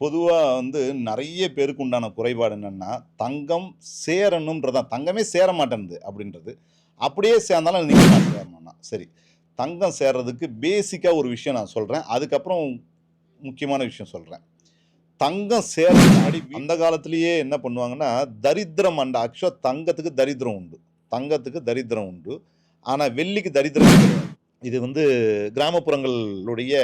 பொதுவாக வந்து நிறைய பேருக்கு உண்டான குறைபாடு என்னென்னா தங்கம் சேரணுன்றதான் தங்கமே சேர மாட்டேன்து அப்படின்றது. அப்படியே சேர்ந்தாலும் நீங்கள் சேரணும்னா சரி. தங்கம் சேர்றதுக்கு பேசிக்காக ஒரு விஷயம் நான் சொல்கிறேன் அதுக்கப்புறம் முக்கியமான விஷயம் சொல்கிறேன் தங்கம் சேர அந்த காலத்திலேயே என்ன பண்ணுவாங்கன்னா தரித்திரம் அண்ட ஆக்சுவலாக தங்கத்துக்கு தரித்திரம் உண்டு. தங்கத்துக்கு தரித்திரம் உண்டு. ஆனால் வெள்ளிக்கு தரித்திரம் இது வந்து கிராமப்புறங்களுடைய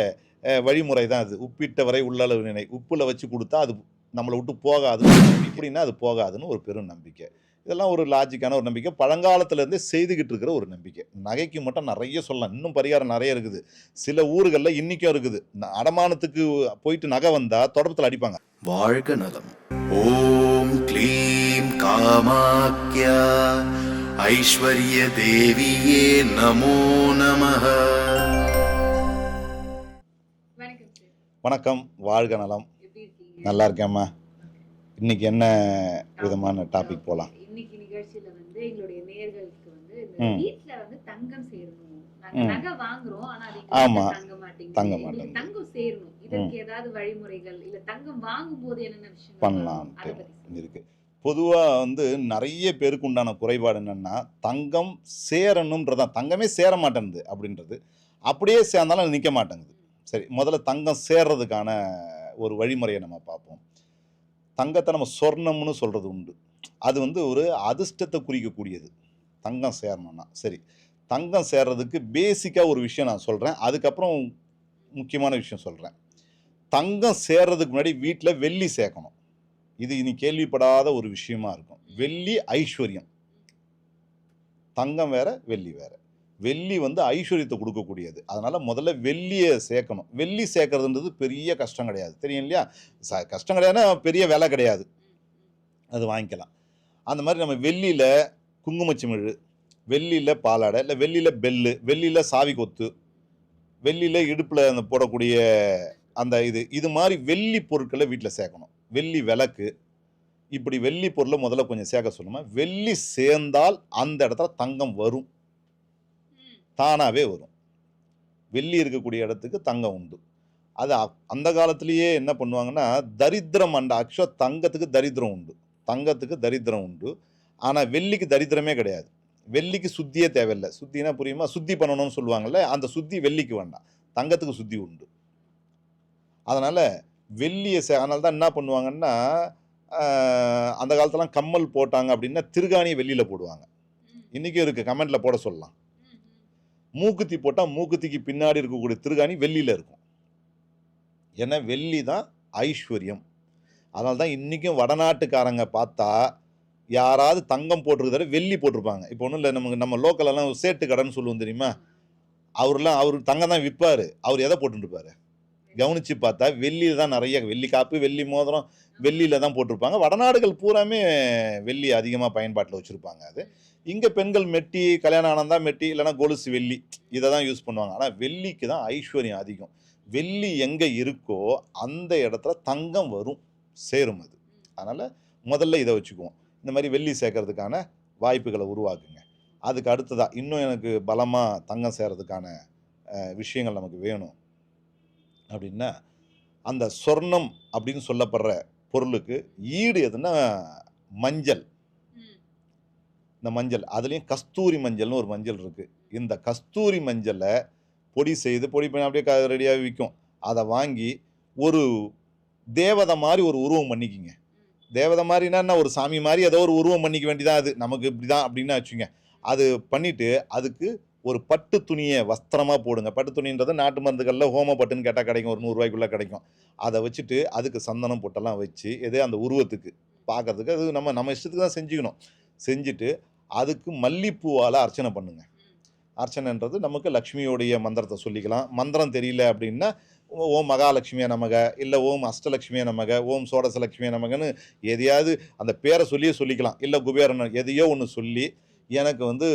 வழிமுறை தான் அது. உப்பிட்ட வரை உள்ளளவு நினை உப்பில் வச்சு கொடுத்தா அது நம்மளை விட்டு போகாது. இப்படின்னா அது போகாதுன்னு ஒரு பெரும் நம்பிக்கை. இதெல்லாம் ஒரு லாஜிக்கான ஒரு நம்பிக்கை. பழங்காலத்துலேருந்தே செய்துக்கிட்டு இருக்கிற ஒரு நம்பிக்கை. நகைக்கு மட்டும் நிறைய சொல்லலாம். இன்னும் பரிகாரம் நிறைய இருக்குது. சில ஊர்களில் இன்றைக்கும் இருக்குது. அடமானத்துக்கு போயிட்டு நகை வந்தால் தொடர்பத்தில் அடிப்பாங்க. வாழ்க நலம். ஓம் க்ளீம் காமாக்கியா ஐஸ்வர்ய தேவியே நமோ நமஹா. வணக்கம். வாழ்க நலம். நல்லா இருக்கேம்மா. இன்னைக்கு என்ன விதமான டாபிக் போகலாம் இன்னைக்கு நிகழ்ச்சியில வந்து எங்களுடைய நேயர்களுக்கு வந்து. வீட்ல வந்து தங்கம் சேரணும். நகை வாங்குறோம் ஆனா அது ஆமா. தங்க மாட்டேங்குது. தங்கம் சேரணும். இதற்கு ஏதாவது வழிமுறைகள் இல்ல தங்கம் வாங்கும் போது என்னென்ன விஷயம் அதை சொல்லுங்க. இருக்கு பொதுவாக வந்து நிறைய பேருக்கு உண்டான குறைபாடு என்னென்னா தங்கம் சேரணுன்றதான் தங்கமே சேர மாட்டேங்குது அப்படின்றது. அப்படியே சேர்ந்தாலும் நிற்க மாட்டேங்குது. சரி முதல்ல தங்கம் சேர்றதுக்கான ஒரு வழிமுறையை நம்ம பார்ப்போம். தங்கத்தை நம்ம சொர்ணம்னு சொல்கிறது உண்டு. அது வந்து ஒரு அதிர்ஷ்டத்தை குறிக்கக்கூடியது. தங்கம் சேரணும்னா. சரி தங்கம் சேர்றதுக்கு பேசிக்காக ஒரு விஷயம் நான் சொல்கிறேன் அதுக்கப்புறம் முக்கியமான விஷயம் சொல்கிறேன் தங்கம் சேர்றதுக்கு முன்னாடி வீட்டில் வெள்ளி சேர்க்கணும். இது இனி கேள்விப்படாத ஒரு விஷயமா இருக்கும். வெள்ளி ஐஸ்வர்யம். தங்கம் வேற வெள்ளி வேற. வெள்ளி வந்து ஐஸ்வர்யத்தை கொடுக்கக்கூடியது. அதனால் முதல்ல வெள்ளியை சேர்க்கணும். வெள்ளி சேர்க்கறதுன்றது பெரிய கஷ்டம் கிடையாது. தெரியும் இல்லையா? ச கஷ்டம் கிடையாதுன்னா பெரிய விலை கிடையாது. அது வாங்கிக்கலாம். அந்த மாதிரி நம்ம வெள்ளியில் குங்குமச்சிமிழ் வெள்ளியில் பாலாடை இல்லை வெள்ளியில் பெல்லு வெள்ளியில் சாவி கொத்து வெள்ளியில் இடுப்பில் அந்த போடக்கூடிய அந்த இது இது மாதிரி வெள்ளி பொருட்களை வீட்டில் சேர்க்கணும். வெள்ளி விளக்கு இப்படி வெள்ளி பொருளை முதல்ல கொஞ்சம் சேர்க்க சொல்லுமா வெள்ளி சேர்ந்தால் அந்த இடத்துல தங்கம் வரும். தானாகவே வரும். வெள்ளி இருக்கக்கூடிய இடத்துக்கு தங்கம் உண்டு. அது அந்த காலத்திலேயே என்ன பண்ணுவாங்கன்னா தரித்திரம் அண்ட ஆக்சுவலாக தங்கத்துக்கு தரித்திரம் உண்டு. தங்கத்துக்கு தரித்திரம் உண்டு. ஆனால் வெள்ளிக்கு தரித்திரமே கிடையாது. வெள்ளிக்கு சுத்தியே தேவையில்லை. சுத்தினா புரியுமா? சுத்தி பண்ணணும்னு சொல்லுவாங்கல்ல அந்த சுத்தி வெள்ளிக்கு வேண்டாம். தங்கத்துக்கு சுத்தி உண்டு. அதனால் வெள்ளியை சே அதனால தான் என்ன பண்ணுவாங்கன்னா அந்த காலத்துலாம் கம்மல் போட்டாங்க அப்படின்னா திருகாணியை வெள்ளியில் போடுவாங்க. இன்றைக்கும் இருக்குது கமெண்ட்டில் போட சொல்லலாம். மூக்குத்தி போட்டால் மூக்குத்திக்கு பின்னாடி இருக்கக்கூடிய திருகாணி வெள்ளியில் இருக்கும். ஏன்னா வெள்ளி தான் ஐஸ்வர்யம். அதனால தான் இன்றைக்கும் வடநாட்டுக்காரங்க பார்த்தா யாராவது தங்கம் போட்டிருக்கிறத வெள்ளி போட்டிருப்பாங்க. இப்போ ஒன்றும் இல்லை நமக்கு நம்ம லோக்கலெல்லாம் சேட்டு கடைன்னு சொல்லுவோம் தெரியுமா? அவர்லாம் அவர் தங்கம் தான் விற்பார். அவர் எதை போட்டுருப்பாரு கவனித்து பார்த்தா வெள்ளியில் தான் நிறைய வெள்ளி காப்பு வெள்ளி மோதிரம் வெள்ளியில் தான் போட்டிருப்பாங்க. வடநாடுகள் பூராமே வெள்ளி அதிகமாக பயன்பாட்டில் வச்சுருப்பாங்க அது. இங்கே பெண்கள் மெட்டி கல்யாணம் ஆனந்தா மெட்டி இல்லைன்னா கொலுசு வெள்ளி இதை தான் யூஸ் பண்ணுவாங்க. ஆனால் வெள்ளிக்கு தான் ஐஸ்வர்யம் அதிகம். வெள்ளி எங்கே இருக்கோ அந்த இடத்துல தங்கம் வரும் சேரும் அது. அதனால் முதல்ல இதை வச்சுக்குவோம். இந்த மாதிரி வெள்ளி சேர்க்கறதுக்கான வாய்ப்புகளை உருவாக்குங்க. அதுக்கு அடுத்ததாக இன்னும் எனக்கு பலமாக தங்கம் சேர்கிறதுக்கான விஷயங்கள் நமக்கு வேணும். அப்படின்னா அந்த சொர்ணம் அப்படின்னு சொல்லப்படுற பொருளுக்கு ஈடு எதுன்னா மஞ்சள். இந்த மஞ்சள் அதுலேயும் கஸ்தூரி மஞ்சள்னு ஒரு மஞ்சள் இருக்குது இந்த கஸ்தூரி மஞ்சளை பொடி செய்து பொடி பண்ணி அப்படியே ரெடியாக விற்கும் அதை வாங்கி ஒரு தேவதை மாதிரி ஒரு உருவம் பண்ணிக்கிங்க. தேவதை மாதிரினா என்ன? ஒரு சாமி மாதிரி ஏதோ ஒரு உருவம் பண்ணிக்க வேண்டியதான் அது. நமக்கு இப்படி தான் அப்படின்னு வச்சுங்க அது பண்ணிட்டு அதுக்கு ஒரு பட்டு துணியை வஸ்திரமாக போடுங்க. பட்டு துணின்றது நாட்டு மருந்துகளில் ஹோம பட்டுன்னு கேட்டால் கிடைக்கும். ஒரு நூறுரூவாய்க்குள்ளே கிடைக்கும். அதை வச்சுட்டு அதுக்கு சந்தனம் பொட்டெல்லாம் வச்சு எதே அந்த உருவத்துக்கு பார்க்கறதுக்கு அது நம்ம நம்ம இஷ்டத்துக்கு தான் செஞ்சுக்கணும். செஞ்சுட்டு அதுக்கு மல்லிப்பூவால் அர்ச்சனை பண்ணுங்கள் அர்ச்சனைன்றது நமக்கு லக்ஷ்மியோடைய மந்திரத்தை சொல்லிக்கலாம். மந்திரம் தெரியல அப்படின்னா ஓம் மகாலட்சுமியா நமக இல்லை ஓம் அஷ்டலட்சுமியா நமக ஓம் சோடசலட்சுமியா நமகன்னு எதையாவது அந்த பேரை சொல்லியே சொல்லிக்கலாம். இல்லை குபேரன் எதையோ ஒன்று சொல்லி எனக்கு வந்து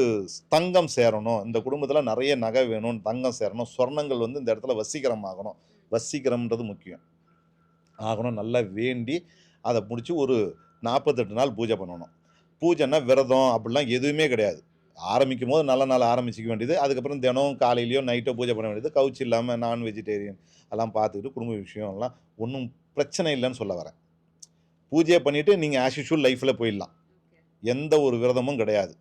தங்கம் சேரணும். இந்த குடும்பத்தில் நிறைய நகை வேணும் தங்கம் சேரணும். சொர்ணங்கள் வந்து இந்த இடத்துல வசீகரம் ஆகணும் வசீகரம்ன்றது முக்கியம். ஆகணும் நல்லா வேண்டி அதை முடித்து ஒரு நாற்பத்தெட்டு நாள் பூஜை பண்ணணும். பூஜைன்னா விரதம் அப்படிலாம் எதுவுமே கிடையாது. ஆரம்பிக்கும் போது நல்ல நாள் ஆரம்பிச்சிக்க வேண்டியது. அதுக்கப்புறம் தினம் காலையிலையோ நைட்டோ பூஜை பண்ண வேண்டியது. கவுச்சு இல்லாமல் நான் வெஜிடேரியன் எல்லாம் பார்த்துக்கிட்டு குடும்ப விஷயம் எல்லாம் ஒன்றும் பிரச்சனை இல்லைன்னு சொல்ல வரேன். பூஜையை பண்ணிவிட்டு நீங்கள் ஆஸ் யூஷுவல் லைஃப்பில் போயிடலாம். எந்த ஒரு விரதமும் கிடையாது.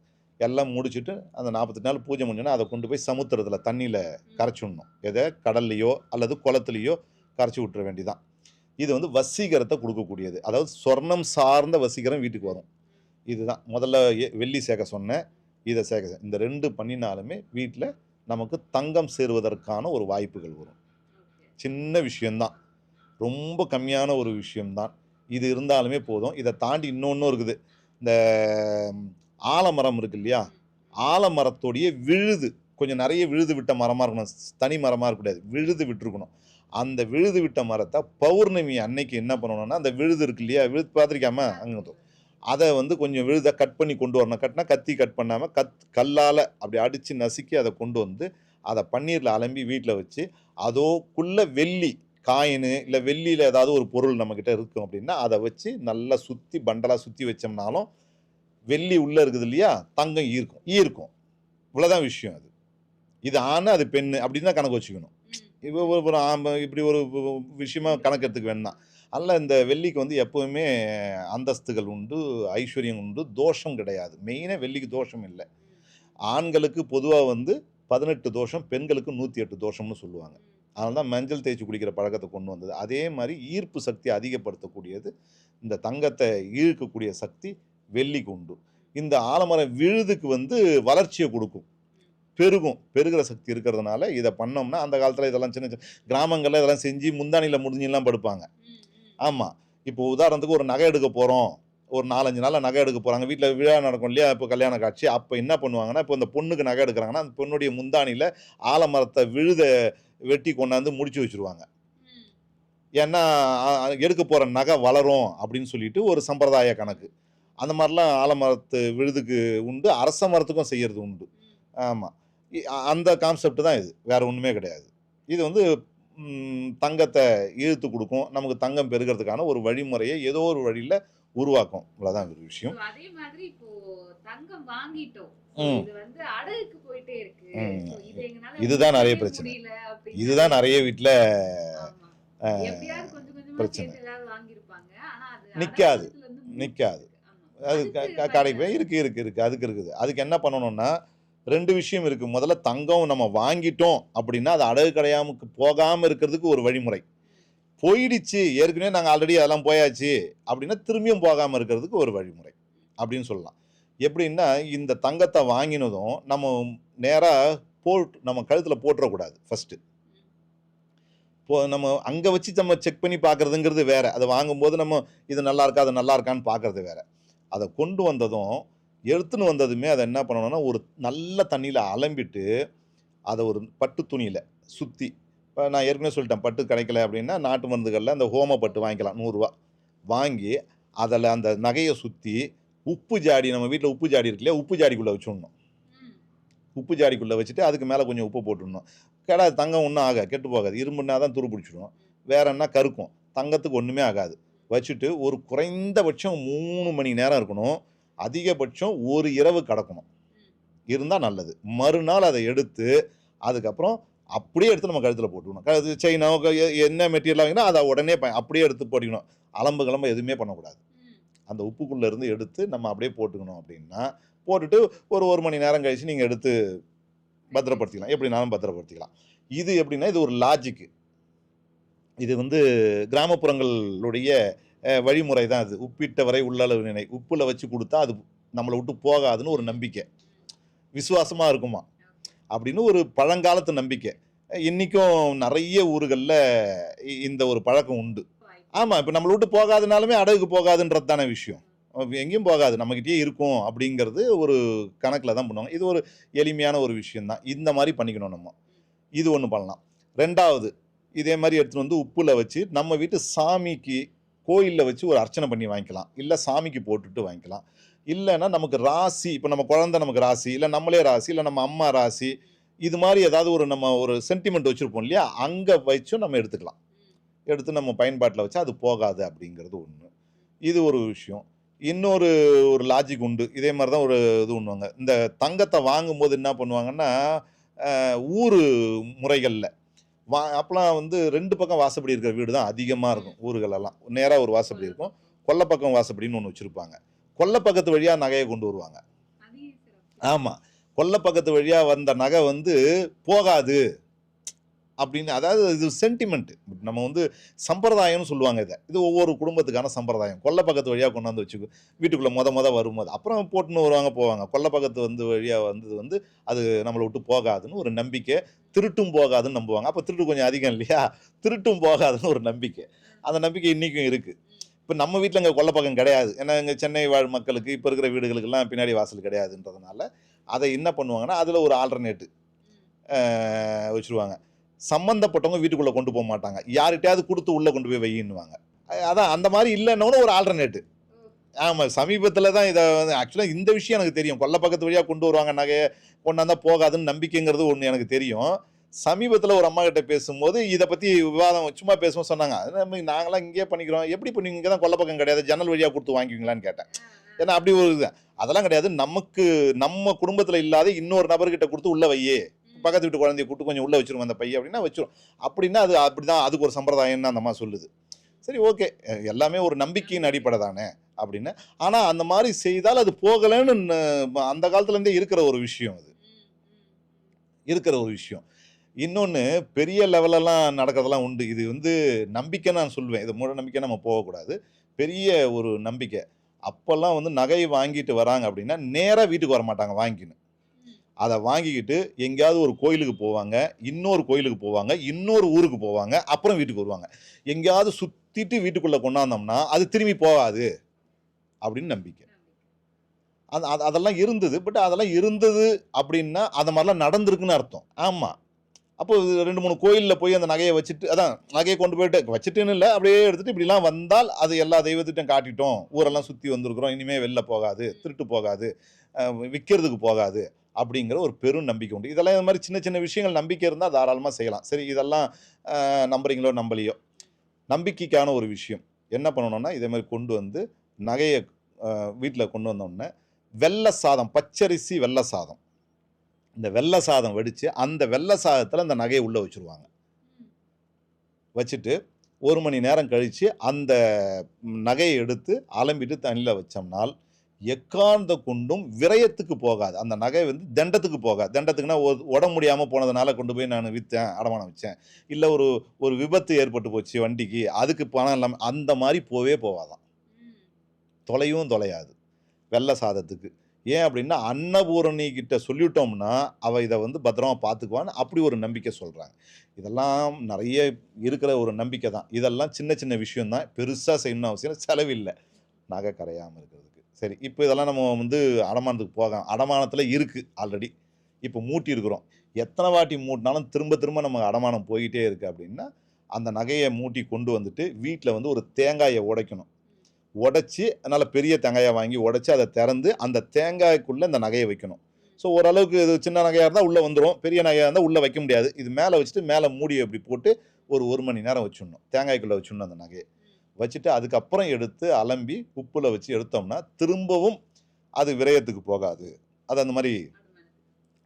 எல்லாம் முடிச்சுட்டு அந்த நாற்பத்தெட்டு நாள் பூஜை முடிஞ்சோன்னா அதை கொண்டு போய் சமுத்திரத்தில் தண்ணியில் கரைச்சி விடணும். எதை? கடல்லையோ அல்லது குளத்துலையோ கரைச்சி விட்டுற வேண்டிதான். இது வந்து வசீகரத்தை கொடுக்கக்கூடியது. அதாவது சொர்ணம் சார்ந்த வசீகரம் வீட்டுக்கு வரும். இதுதான். முதல்ல வெள்ளி சேர்க்க சொன்னேன் இதை சேர்க்க இந்த ரெண்டு பண்ணினாலுமே வீட்டில் நமக்கு தங்கம் சேருவதற்கான ஒரு வாய்ப்புகள் வரும். சின்ன விஷயம்தான். ரொம்ப கம்மியான ஒரு விஷயம்தான். இது இருந்தாலுமே போதும். இதை தாண்டி இன்னொன்றும் இருக்குது. இந்த ஆலமரம் இருக்கு இல்லையா ஆலமரத்தோடைய விழுது. கொஞ்சம் நிறைய விழுது விட்ட மரமாக இருக்கணும். தனி மரமாக இருக்கக்கூடாது. விழுது விட்டுருக்கணும். அந்த விழுது விட்ட மரத்தை பௌர்ணமி அன்னைக்கு என்ன பண்ணணும்னா அந்த விழுது இருக்கு இல்லையா? விழுது பார்த்துருக்காம அங்கே அதை வந்து கொஞ்சம் விழுதை கட் பண்ணி கொண்டு வரணும். கட்டினா கத்தி கட் பண்ணாமல் கத் கல்லால் அப்படி அடித்து நசுக்கி அதை கொண்டு வந்து அதை பன்னீரில் அலம்பி வீட்டில் வச்சு அதோக்குள்ள வெள்ளி காயினு இல்லை வெள்ளியில் ஏதாவது ஒரு பொருள் நம்மக்கிட்ட இருக்கும் அப்படின்னா அதை வச்சு நல்லா சுற்றி பண்டலாக சுற்றி வச்சோம்னாலும் வெள்ளி உள்ளே இருக்குது இல்லையா? தங்கம் ஈர்க்கும். ஈர்க்கும். இவ்வளோதான் விஷயம் அது. இது ஆண் அது பெண்ணு அப்படின்னு தான் கணக்கு வச்சுக்கணும். இப்போ ஒரு ஆம்ப இப்படி ஒரு விஷயமா கணக்கு எடுத்துக்க வேண்டாம். அதனால் இந்த வெள்ளிக்கு வந்து எப்போவுமே அந்தஸ்துகள் உண்டு ஐஸ்வர்யம் உண்டு தோஷம் கிடையாது. மெயினாக வெள்ளிக்கு தோஷம் இல்லை. ஆண்களுக்கு பொதுவாக வந்து பதினெட்டு தோஷம் பெண்களுக்கு நூற்றி எட்டு தோஷம்னு சொல்லுவாங்க. அதனால தான் மஞ்சள் தேய்ச்சி குடிக்கிற பழக்கத்தை கொண்டு வந்தது. அதே மாதிரி ஈர்ப்பு சக்தி அதிகப்படுத்தக்கூடியது இந்த தங்கத்தை ஈர்க்கக்கூடிய சக்தி வெள்ளிக்கு உண்டு இந்த ஆலமரம் விழுதுக்கு வந்து வளர்ச்சியை கொடுக்கும். பெருகும் பெருகிற சக்தி இருக்கிறதுனால இதை பண்ணோம்னா அந்த காலத்தில் இதெல்லாம் சின்ன சின்ன கிராமங்களில் இதெல்லாம் செஞ்சு முந்தானியில் முடிஞ்செல்லாம் படுப்பாங்க. ஆமாம் இப்போ உதாரணத்துக்கு ஒரு நகை எடுக்க போகிறோம் ஒரு நாலஞ்சு நாளில் நகை எடுக்க போகிறாங்க வீட்டில் விழா நடக்கும் இல்லையா? இப்போ கல்யாண காட்சி. அப்போ என்ன பண்ணுவாங்கன்னா இப்போ இந்த பொண்ணுக்கு நகை எடுக்கிறாங்கன்னா அந்த பொண்ணுடைய முந்தானியில் ஆலமரத்தை விழுத வெட்டி கொண்டாந்து முடிச்சு வச்சுருவாங்க. ஏன்னா எடுக்க போகிற நகை வளரும் அப்படின்னு சொல்லிட்டு ஒரு சம்பிரதாய கணக்கு. அந்த மாதிரிலாம் ஆலமரத்து விழுதுக்கு உண்டு அரச மரத்துக்கும் செய்யறது உண்டு. ஆமாம் அந்த கான்செப்ட் தான் இது. வேற ஒன்றுமே கிடையாது. இது வந்து தங்கத்தை இழுத்து கொடுக்கும். நமக்கு தங்கம் பெருகிறதுக்கான ஒரு வழிமுறையை ஏதோ ஒரு வழியில் உருவாக்கும். இவ்வளோதான் ஒரு விஷயம். அதே மாதிரி இப்போ தங்கம் வாங்கிட்டோம். இதுதான் நிறைய பிரச்சனை. இதுதான் நிறைய வீட்டில் பிரச்சனை. வாங்கியிருப்பாங்க. ஆனா அது கடைக்கு போய் இருக்கு இருக்கு இருக்கு. அதுக்கு இருக்குது. அதுக்கு என்ன பண்ணணும்னா ரெண்டு விஷயம் இருக்கு. முதல்ல தங்கம் நம்ம வாங்கிட்டோம் அப்படின்னா அது அடகு கடையாமுக்கு போகாம இருக்கிறதுக்கு ஒரு வழிமுறை. போயிடுச்சு. ஏற்கனவே நாங்கள் ஆல்ரெடி அதெல்லாம் போயாச்சு அப்படின்னா திரும்பியும் போகாம இருக்கிறதுக்கு ஒரு வழிமுறை அப்படின்னு சொல்லலாம். எப்படின்னா இந்த தங்கத்தை வாங்கினதும் நம்ம நேராக போட் நம்ம கழுத்தில் போட்டுறக்கூடாது ஃபர்ஸ்ட் இப்போ நம்ம அங்கே வச்சு நம்ம செக் பண்ணி பார்க்கறதுங்கிறது வேற. அதை வாங்கும்போது நம்ம இது நல்லா இருக்கா அது நல்லா இருக்கான்னு பார்க்கறது வேற. அதை கொண்டு வந்ததும் எடுத்துன்னு வந்ததுமே அதை என்ன பண்ணணும்னா ஒரு நல்ல தண்ணியில் அலம்பிட்டு அதை ஒரு பட்டு துணியில் சுற்றி இப்போ நான் ஏற்கனவே சொல்லிட்டேன் பட்டு கிடைக்கல அப்படின்னா நாட்டு மருந்துகளில் அந்த ஹோம பட்டு வாங்கிக்கலாம் நூறுரூவா வாங்கி அதில் அந்த நகையை சுற்றி உப்பு ஜாடி நம்ம வீட்டில் உப்பு ஜாடி இருக்கு இல்லையா உப்பு ஜாடிக்குள்ளே வச்சுடணும். உப்பு ஜாடிக்குள்ளே வச்சுட்டு அதுக்கு மேலே கொஞ்சம் உப்பு போட்டுடணும். கேடா தங்கம் ஒன்றும் ஆகாது கெட்டு போகாது. இரும்புனா தான் துரு பிடிச்சிடும். வேற என்ன கருக்கும். தங்கத்துக்கு ஒன்றுமே ஆகாது. வச்சுட்டு ஒரு குறைந்தபட்சம் மூணு மணி நேரம் இருக்கணும். அதிகபட்சம் ஒரு இரவு கடக்கணும். இருந்தால் நல்லது. மறுநாள் அதை எடுத்து அதுக்கப்புறம் அப்படியே எடுத்து நம்ம கழுத்தில் போட்டுக்கணும். கழுத்து செயினோ என்ன மெட்டீரியல் வாங்கினா அதை உடனே அப்படியே எடுத்து போட்டுக்கணும். அலம்பு கிளம்பு எதுவுமே பண்ணக்கூடாது. அந்த உப்புக்குள்ளே இருந்து எடுத்து நம்ம அப்படியே போட்டுக்கணும் அப்படின்னா போட்டுட்டு ஒரு ஒரு மணி நேரம் கழித்து நீங்கள் எடுத்து பத்திரப்படுத்திக்கலாம். எப்படினாலும் பத்திரப்படுத்திக்கலாம். இது எப்படின்னா இது ஒரு லாஜிக்கு இது வந்து கிராமப்புறங்களுடைய வழிமுறை தான் அது. உப்பிட்ட வரை உள்ளளவு நினை உப்பில் வச்சு கொடுத்தா அது நம்மளை விட்டு போகாதுன்னு ஒரு நம்பிக்கை. விசுவாசமாக இருக்குமா? அப்படின்னு ஒரு பழங்காலத்து நம்பிக்கை. இன்றைக்கும் நிறைய ஊர்களில் இந்த ஒரு பழக்கம் உண்டு. ஆமாம் இப்போ நம்மளை விட்டு போகாதுனாலுமே அடகுக்கு போகாதுன்றது தானே விஷயம். எங்கேயும் போகாது நம்மக்கிட்டே இருக்கும் அப்படிங்கிறது ஒரு கணக்கில் தான் பண்ணுவாங்க. இது ஒரு எளிமையான ஒரு விஷயந்தான் இந்த மாதிரி பண்ணிக்கணும் நம்ம. இது ஒன்று பண்ணலாம். ரெண்டாவது இதே மாதிரி எடுத்துகிட்டு வந்து உப்புல வச்சு நம்ம வீட்டு சாமிக்கு கோயிலில் வச்சு ஒரு அர்ச்சனை பண்ணி வாங்கிக்கலாம். இல்லை சாமிக்கு போட்டுட்டு வாங்கிக்கலாம். இல்லைன்னா நமக்கு ராசி இப்போ நம்ம குழந்தை நமக்கு ராசி இல்லை நம்மளே ராசி இல்லை நம்ம அம்மா ராசி இது மாதிரி ஏதாவது ஒரு நம்ம ஒரு சென்டிமெண்ட் வச்சுருப்போம் இல்லையா? அங்கே வச்சும் நம்ம எடுத்துக்கலாம். எடுத்து நம்ம பயன்பாட்டில் வச்சா அது போகாது அப்படிங்கிறது ஒன்று இது ஒரு விஷயம். இன்னொரு ஒரு லாஜிக் உண்டு. இதே மாதிரி தான் ஒரு இது பண்ணுவாங்க இந்த தங்கத்தை வாங்கும்போது என்ன பண்ணுவாங்கன்னா ஊர் முறைகளில் வா அப்போலாம் வந்து ரெண்டு பக்கம் வாசப்படி இருக்கிற வீடு தான் அதிகமாக இருக்கும் ஊர்களெல்லாம். நேராக ஒரு வாசப்படி இருக்கும். கொல்லை பக்கம் வாசப்படின்னு ஒன்று வச்சுருப்பாங்க. கொல்லை பக்கத்து வழியாக நகையை கொண்டு வருவாங்க. ஆமாம் கொல்லை பக்கத்து வழியாக வந்த நகை வந்து போகாது. அப்படின்னு அதாவது இது சென்டிமெண்ட் நம்ம வந்து சம்பிரதாயம்னு சொல்லுவாங்க இதை. இது ஒவ்வொரு குடும்பத்துக்கான சம்பிரதாயம். கொல்லை பக்கத்து வழியாக கொண்டாந்து வச்சுக்கோ. வீட்டுக்குள்ளே மொத மொத வரும்போது அப்புறம் போட்டுன்னு வருவாங்க போவாங்க. கொல்லை பக்கத்து வந்து வழியாக வந்தது வந்து அது நம்மளை விட்டு போகாதுன்னு ஒரு நம்பிக்கை. திருட்டும் போகாதுன்னு நம்புவாங்க. அப்போ திருட்டு கொஞ்சம் அதிகம் இல்லையா? திருட்டும் போகாதுன்னு ஒரு நம்பிக்கை. அந்த நம்பிக்கை இன்றைக்கும் இருக்குது இப்போ நம்ம வீட்டில் இங்கே கொல்லை பக்கம் கிடையாது. ஏன்னா இங்கே சென்னை வாழ் மக்களுக்கு இப்போ இருக்கிற வீடுகளுக்கெல்லாம் பின்னாடி வாசல் கிடையாதுன்றதுனால அதை என்ன பண்ணுவாங்கன்னா அதில் ஒரு ஆல்டர்னேட்டு வச்சுருவாங்க. சம்மந்தப்பட்டவங்க வீட்டுக்குள்ளே கொண்டு போக மாட்டாங்க. யார்கிட்டயாவது கொடுத்து உள்ளே கொண்டு போய் வையின்னுவாங்க. அதான் அந்த மாதிரி இல்லைன்னு ஒரு ஆல்டர்னேட்டு ஆமாம் சமீபத்தில் தான் இதை வந்து ஆக்சுவலாக இந்த விஷயம் எனக்கு தெரியும். கொள்ள பக்கத்து வழியாக கொண்டு வருவாங்க நகையை கொண்டாந்தா போகாதுன்னு நம்பிக்கைங்கிறது ஒன்று எனக்கு தெரியும். சமீபத்தில் ஒரு அம்மா கிட்ட பேசும்போது இதை பற்றி விவாதம் சும்மா பேசுவோம் சொன்னாங்க. அது நம்ம நாங்களாம் இங்கேயே பண்ணிக்கிறோம். எப்படி இப்போ நீங்கள் தான் கொல்லப்பக்கம் கிடையாது. ஜன்னல் வழியாக கொடுத்து வாங்கிக்குவீங்களான்னு கேட்டேன். ஏன்னா அப்படி ஒரு இது. அதெல்லாம் கிடையாது. நமக்கு நம்ம குடும்பத்தில் இல்லாத இன்னொரு நபர்கிட்ட கொடுத்து உள்ள வையே. பக்கத்து வீட்டு குழந்தைய கூட்டு கொஞ்சம் உள்ளே வச்சுருவோம் அந்த பையன் அப்படின்னா வச்சிரும் அப்படின்னா அது அப்படிதான் அதுக்கு ஒரு சம்பிரதாயம்னு அந்த அம்மா சொல்லுது. சரி ஓகே. எல்லாமே ஒரு நம்பிக்கையின் அடிப்படை தானே அப்படின்னு. ஆனால் அந்த மாதிரி செய்தால் அது போகலைன்னு அந்த காலத்துலேருந்தே இருக்கிற ஒரு விஷயம் அது. இருக்கிற ஒரு விஷயம். இன்னொன்று பெரிய லெவலெல்லாம் நடக்கிறதெல்லாம் உண்டு. இது வந்து நம்பிக்கை நான் சொல்லுவேன். இது மூட நம்பிக்கை நம்ம போகக்கூடாது. பெரிய ஒரு நம்பிக்கை. அப்போல்லாம் வந்து நகை வாங்கிட்டு வராங்க அப்படின்னா நேராக வீட்டுக்கு வர மாட்டாங்க வாங்கின்னு. அதை வாங்கிக்கிட்டு எங்கேயாவது ஒரு கோயிலுக்கு போவாங்க இன்னொரு கோயிலுக்கு போவாங்க இன்னொரு ஊருக்கு போவாங்க அப்புறம் வீட்டுக்கு வருவாங்க. எங்கேயாவது சுற்றிட்டு வீட்டுக்குள்ளே கொண்டாந்தோம்னா அது திரும்பி போகாது அப்படின்னு நம்பிக்கை. அது அது- அதெல்லாம் இருந்தது பட் அதெல்லாம் இருந்தது அப்படின்னா அந்த மாதிரிலாம் நடந்திருக்குன்னு அர்த்தம். ஆமாம் அப்போது ரெண்டு மூணு கோயிலில் போய் அந்த நகையை வச்சுட்டு அதான் நகையை கொண்டு போயிட்டு வச்சுட்டுன்னு இல்லை அப்படியே எடுத்துட்டு இப்படிலாம் வந்தால் அது எல்லா தெய்வத்திட்டும் காட்டிட்டோம். ஊரெல்லாம் சுற்றி வந்திருக்கிறோம். இனிமேல் வெளில போகாது திருட்டு போகாது விற்கிறதுக்கு போகாது அப்படிங்கிற ஒரு பெரும் நம்பிக்கை உண்டு. இதெல்லாம் இந்த மாதிரி சின்ன சின்ன விஷயங்கள் நம்பிக்கை இருந்தால் தாராளமாக செய்யலாம். சரி இதெல்லாம் நம்புறீங்களோ நம்பலையோ? நம்பிக்கைக்கான ஒரு விஷயம். என்ன பண்ணணும்னா இதே மாதிரி கொண்டு வந்து நகையை வீட்டில் கொண்டு வந்தோடனே வெள்ளை சாதம் பச்சரிசி வெள்ளை சாதம். இந்த வெள்ளை சாதம் வடித்து அந்த வெள்ளை சாதத்தில் அந்த நகையை உள்ளே வச்சுருவாங்க. வச்சுட்டு ஒரு மணி நேரம் கழித்து அந்த நகையை எடுத்து அலம்பிட்டு தண்ணியில் வச்சோம்னால் எக்காந்த கொண்டும் விரயத்துக்கு போகாது. அந்த நகை வந்து தண்டத்துக்கு போகாது. தண்டத்துக்குன்னா உடம்பு முடியாமல் போனதுனால கொண்டு போய் நான் விற்றேன் அடமானம் வச்சேன். இல்லை ஒரு ஒரு விபத்து ஏற்பட்டு போச்சு வண்டிக்கு அதுக்கு பணம் இல்லாமல் அந்த மாதிரி போவே போவாதான் தொலையும் தொலையாது. வெள்ளை சாதத்துக்கு. ஏன் அப்படின்னா அன்னபூரணி கிட்ட சொல்லிட்டோம்னா அவள் இதை வந்து பத்திரமா பார்த்துக்குவான்னு அப்படி ஒரு நம்பிக்கை சொல்கிறாங்க இதெல்லாம் நிறைய இருக்கிற ஒரு நம்பிக்கை தான். இதெல்லாம் சின்ன சின்ன விஷயம் தான் பெருசாக செய்யணும்னு அவசியம் செலவில்லை நகை கரையாமல் இருக்கிறதுக்கு. சரி இப்போ இதெல்லாம் நம்ம வந்து அடமானத்துக்கு போகலாம் அடமானத்தில் இருக்குது ஆல்ரெடி இப்போ மூட்டி இருக்கிறோம் எத்தனை வாட்டி மூட்டினாலும் திரும்ப திரும்ப நம்ம அடமானம் போய்கிட்டே இருக்குது அப்படின்னா அந்த நகையை மூட்டி கொண்டு வந்துட்டு வீட்டில் வந்து ஒரு தேங்காயை உடைக்கணும். உடச்சி அதனால் பெரிய தேங்காயை வாங்கி உடச்சி அதை திறந்து அந்த தேங்காய்க்குள்ளே இந்த நகையை வைக்கணும். ஸோ ஓரளவுக்கு இது சின்ன நகையாக இருந்தால் உள்ளே வந்துடும் பெரிய நகையாக இருந்தால் உள்ளே வைக்க முடியாது. இது மேலே வச்சுட்டு மேலே மூடி இப்படி போட்டு ஒரு ஒரு மணி நேரம் வச்சிடணும். தேங்காய்க்குள்ளே வச்சிடணும் அந்த நகையை. வச்சுட்டு அதுக்கப்புறம் எடுத்து அலம்பி உப்பில் வச்சு எடுத்தோம்னா திரும்பவும் அது விரயத்துக்கு போகாது. அது அந்த மாதிரி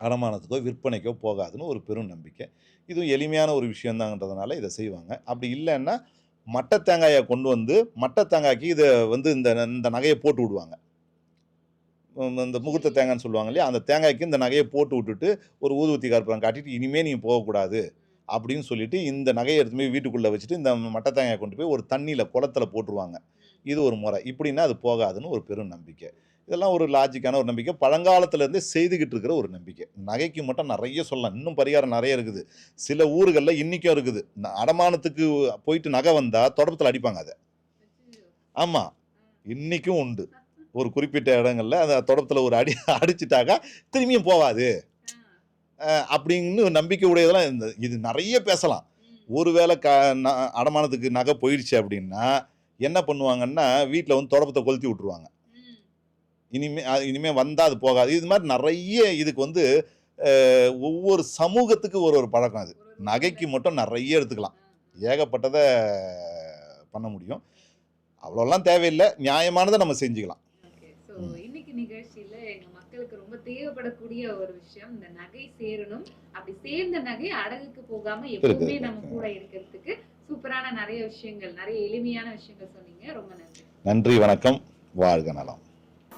அடமானத்துக்கோ விற்பனைக்கோ போகாதுன்னு ஒரு பெரும் நம்பிக்கை. இதுவும் எளிமையான ஒரு விஷயந்தாங்கன்றதுனால இதை செய்வாங்க. அப்படி இல்லைன்னா மட்டை தேங்காயை கொண்டு வந்து மட்டை தேங்காய்க்கு இதை வந்து இந்த இந்த நகையை போட்டு விடுவாங்க. இந்த முகூர்த்த தேங்காய்னு சொல்லுவாங்க இல்லையா? அந்த தேங்காய்க்கு இந்த நகையை போட்டு விட்டுட்டு ஒரு ஊதுவத்தி கற்பூரம் காட்டிட்டு இனிமேல் நீங்கள் போகக்கூடாது அப்படின்னு சொல்லிட்டு இந்த நகையை எடுத்து போய் வீட்டுக்குள்ளே வச்சுட்டு இந்த மட்டை தேங்காயை கொண்டு போய் ஒரு தண்ணியில் குளத்துல போட்டுருவாங்க. இது ஒரு முறை. இப்படின்னா அது போகாதுன்னு ஒரு பெரும் நம்பிக்கை. இதெல்லாம் ஒரு லாஜிக்கான ஒரு நம்பிக்கை. பழங்காலத்துலேருந்தே செய்துக்கிட்டு இருக்கிற ஒரு நம்பிக்கை. நகைக்கு மட்டும் நிறைய சொல்லலாம். இன்னும் பரிகாரம் நிறைய இருக்குது. சில ஊர்களில் இன்றைக்கும் இருக்குது. அடமானத்துக்கு போயிட்டு நகை வந்தால் தொடப்பத்தில் அடிப்பாங்க அதை. ஆமாம் இன்றைக்கும் உண்டு. ஒரு குறிப்பிட்ட இடங்களில் அந்த தொடப்பத்தில் ஒரு அடி அடிச்சிட்டாக்கா திரும்பியும் போகாது அப்படின்னு நம்பிக்கை உடையதெல்லாம் இந்த இது நிறைய பேசலாம். ஒருவேளை க ந- அடமானத்துக்கு நகை போயிடுச்சு அப்படின்னா என்ன பண்ணுவாங்கன்னா வீட்டில் வந்து தொடப்பத்தை கொளுத்தி விட்ருவாங்க இனிமே அஹ் இனிமே வந்தால் அது போகாது. இது மாதிரி நிறைய இதுக்கு வந்து ஒவ்வொரு சமூகத்துக்கு ஒரு ஒரு பழக்கம் அது. நகைக்கு மட்டும் நிறைய எடுத்துக்கலாம். ஏகப்பட்டதை பண்ண முடியும். அவ்வளோலாம் தேவையில்லை. நியாயமானதை நம்ம செஞ்சுக்கலாம். இன்னைக்கு நிகழ்ச்சியில எங்க மக்களுக்கு ரொம்ப தேவைப்படக்கூடிய ஒரு விஷயம் இந்த நகை சேரணும். அப்படி சேர்ந்த நகை அடகுக்கு போகாம எப்பவுமே நம்ம கூட இருக்கிறதுக்கு சூப்பரான நிறைய விஷயங்கள் நிறைய எளிமையான விஷயங்கள் சொன்னீங்க. ரொம்ப நன்றி. நன்றி வணக்கம். வாழ்க நலம்.